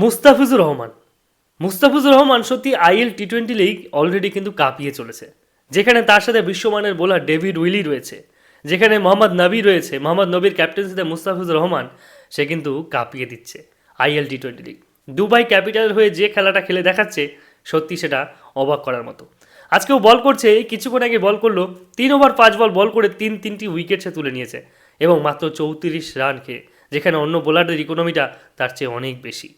মুস্তাফিজুর রহমান। মুস্তাফিজুর রহমান সত্যি IL T twenty league already কিন্তু কাঁপিয়ে চলেছে। যেখানে তার সাথে বিশ্বমানের বোলার ডেভিড উইলি রয়েছে। যেখানে মোহাম্মদ নবী রয়েছে, মোহাম্মদ নবীর ক্যাপ্টেন্সিতে মুস্তাফিজুর রহমান, সে কিন্তু কাঁপিয়ে দিচ্ছে IL T twenty league Dubai ক্যাপিটালের হয়ে যে খেলাটা খেলে দেখাচ্ছে, সত্যি সেটা অবাক করার মতো। আজকেও বল করছে কিছুক্ষণ আগে বল করল, তিন ওভার পাঁচ বল বল করে তিন তিনটি উইকেট সে তুলে নিয়েছে এবং মাত্র চৌত্রিশ রান খেয়ে, যেখানে অন্য বোলারদের ইকোনমিটা তার চেয়ে অনেক বেশি।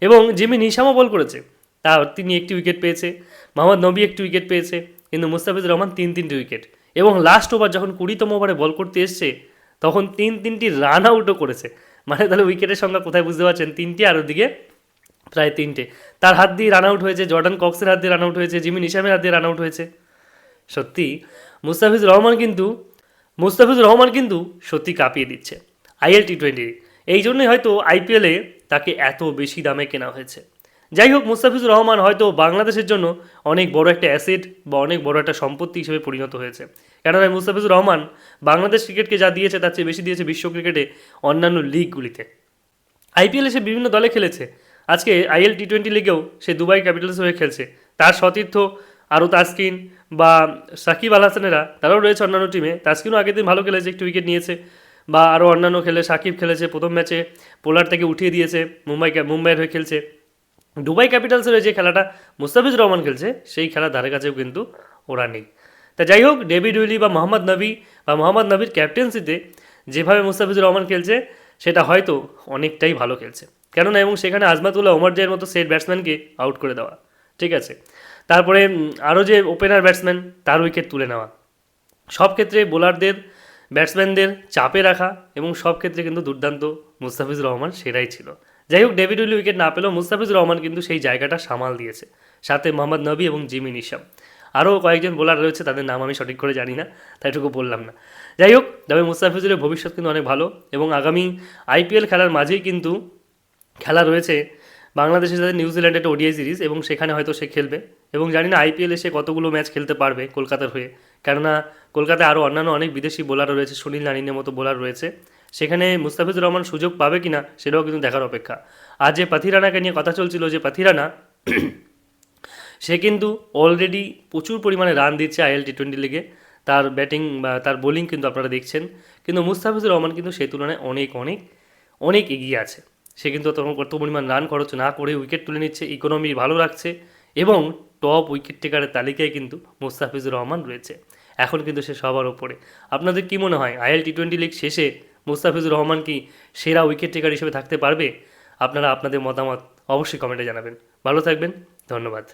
এবং জিমি নিশামও বল করেছে। তার তিনি একটি উইকেট পেয়েছে, মোহাম্মদ নবী একটি উইকেট পেয়েছে, কিন্তু মুস্তাফিজুর রহমান তিন তিনটি উইকেট। এবং লাস্ট ওভার যখন কুড়িতম ওভারে বল করতে এসছে, তখন তিন তিনটি রান আউটও করেছে। মানে তাহলে উইকেটের সংখ্যা কোথায় বুঝতে পারছেন? তিনটি আর ওদিকে প্রায় তিনটে। তার হাত দিয়ে রান আউট হয়েছে, জর্ডান কক্সের হাত দিয়ে রান আউট হয়েছে, জিমি নিশামের হাত দিয়ে রান আউট হয়েছে। সত্যি, মুস্তাফিজুর রহমান কিন্তু, মুস্তাফিজুর রহমান কিন্তু সত্যি কাঁপিয়ে দিচ্ছে। আইএল টি টোয়েন্টি এই জন্যই হয়তো আইপিএলে তাকে এত বেশি দামে কেনা হয়েছে। যাই হোক, মুস্তাফিজুর রহমান হয়তো বাংলাদেশের জন্য অনেক বড় একটা অ্যাসেট বা অনেক বড় একটা সম্পত্তি হিসেবে পরিণত হয়েছে। কেননা মুস্তাফিজুর রহমান বাংলাদেশ ক্রিকেটকে যা দিয়েছে, তার চেয়ে বেশি দিয়েছে বিশ্ব ক্রিকেটে অন্যান্য লিগগুলিতে আইপিএলে সে বিভিন্ন দলে খেলেছে। আজকে আইএল টি টোয়েন্টি লিগেও সে দুবাই ক্যাপিটালস হয়ে খেলছে। তার সতীর্থ আরও তাসকিন বা সাকিব আল হাসানেরা, তারাও রয়েছে অন্যান্য টিমে তাসকিনও আগের দিন ভালো খেলেছে, একটু উইকেট নিয়েছে। বা আরও অন্যান্য খেলে সাকিব খেলেছে, প্রথম ম্যাচে পোলার থেকে উঠিয়ে দিয়েছে, মুম্বাই মুম্বাইয়ের হয়ে খেলছে। দুবাই ক্যাপিটালসের যে খেলাটা মুস্তাফিজুর রহমান খেলছে, সেই খেলার ধারে কাছেও কিন্তু ওরা নেই। তা যাই হোক, ডেভিড উইলি বা মোহাম্মদ নবী বা মোহাম্মদ নবীর ক্যাপ্টেন্সিতে যেভাবে মুস্তাফিজুর রহমান খেলছে, সেটা হয়তো অনেকটাই ভালো খেলছে। কেননা এবং সেখানে আজমাতুল্লাহ ওমর জয়ের মতো সেট ব্যাটসম্যানকে আউট করে দেওয়া, ঠিক আছে? তারপরে আরও যে ওপেনার ব্যাটসম্যান তার উইকেট তুলে নেওয়া। সব ক্ষেত্রে বোলারদের ব্যাটসম্যানদের চাপে রাখা এবং সব ক্ষেত্রে কিন্তু দুর্দান্ত মুস্তাফিজুর রহমান সেরাই ছিল। যাই হোক, ডেভিড উইলি উইকেট না পেলেও মুস্তাফিজুর রহমান কিন্তু সেই জায়গাটা সামাল দিয়েছে। সাথে মোহাম্মদ নবী এবং জিমি নিশাম। আরও কয়েকজন বোলার রয়েছে, তাদের নাম আমি সঠিক করে জানি না, তাই এটুকু বললাম না। যাই হোক, তবে মুস্তাফিজুরের ভবিষ্যৎ কিন্তু অনেক ভালো এবং আগামী আইপিএল খেলার মাঝেই কিন্তু খেলা রয়েছে বাংলাদেশের সাথে নিউজিল্যান্ডে একটা ওডিআই সিরিজ এবং সেখানে হয়তো সে খেলবে এবং জানি না আইপিএলে সে কতগুলো ম্যাচ খেলতে পারবে কলকাতার হয়ে। কেননা কলকাতায় আরও অন্যান্য অনেক বিদেশি বোলার রয়েছে, সুনীল নারিনের মতো বোলার রয়েছে। সেখানে মুস্তাফিজুর রহমান সুযোগ পাবে কি না সেটাও কিন্তু দেখার অপেক্ষা। আর যে পাথিরানাকে নিয়ে কথা চলছিল, যে পাথিরানা সে কিন্তু অলরেডি প্রচুর পরিমাণে রান দিচ্ছে আইএল টি টোয়েন্টি লিগে তার ব্যাটিং বা তার বোলিং কিন্তু আপনারা দেখছেন। কিন্তু মুস্তাফিজুর রহমান কিন্তু সেই তুলনায় অনেক অনেক অনেক এগিয়ে আছে। সে কিন্তু তখন কত পরিমাণ রান খরচ না করে উইকেট তুলে নিচ্ছে ইকোনমি ভালো রাখছে এবং টপ উইকেট টেকারের তালিকায় কিন্তু মুস্তাফিজুর রহমান রয়েছে। এখন কিন্তু সে সবার ওপরে। আপনাদের কি মনে হয়, আইএল টি টোয়েন্টি লিগ শেষে মুস্তাফিজুর রহমান কি সেরা উইকেট টেকার হিসেবে থাকতে পারবে? আপনারা আপনাদের মতামত অবশ্যই কমেন্টে জানাবেন। ভালো থাকবেন, ধন্যবাদ।